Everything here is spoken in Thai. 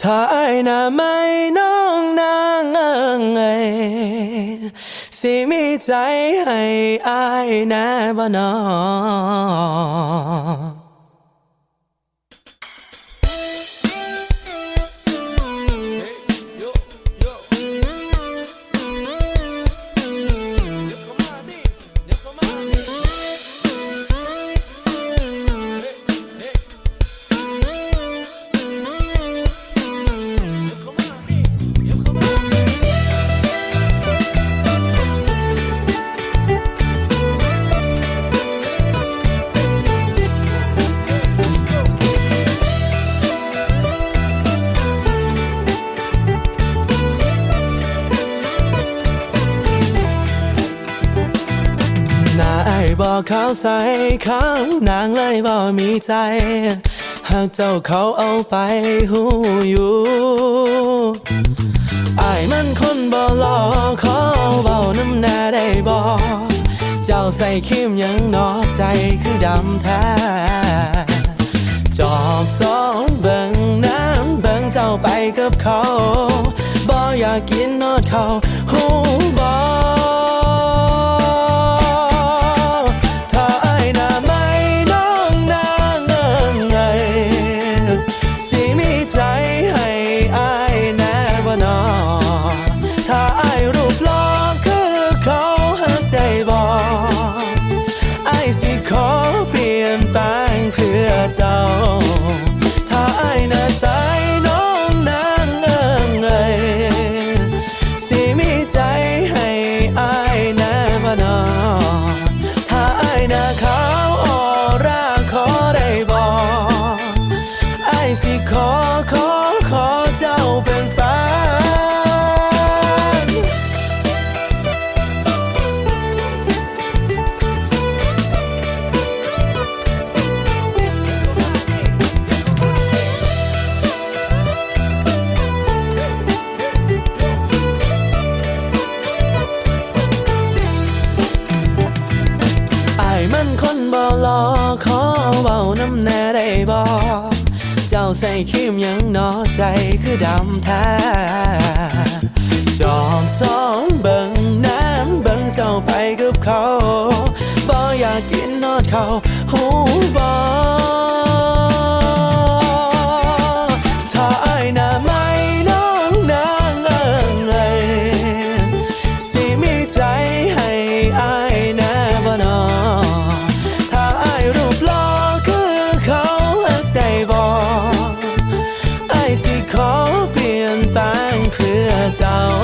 ถ้าไอ้น่ะไม่น้องนางเอิงเอยสิมีใจให้อายแน่บ่นอ บอกเขาใส่ข้างนางเลยบอกมีใจ หากเจ้าเขาเอาไปหูอยู่อายมันคนบ่หลอกขอเบาน้ำหน้าได้บอกเจ้าใส่คิมยังนอใจคือดำแท้จอบสองเบิ่งน้ำเบิ่งเจ้าไปกับเขาบ่อยากกินนอดเขา บ่หลอขอเบาน้ำแน่ได้บอเจ้าใส่คิมยังนอใจคือดำแท้จอมสองเบิ่งน้ำเบิ่งเจ้าไปกับเขาบ่อยากกินนอดเขาหูบอ sound.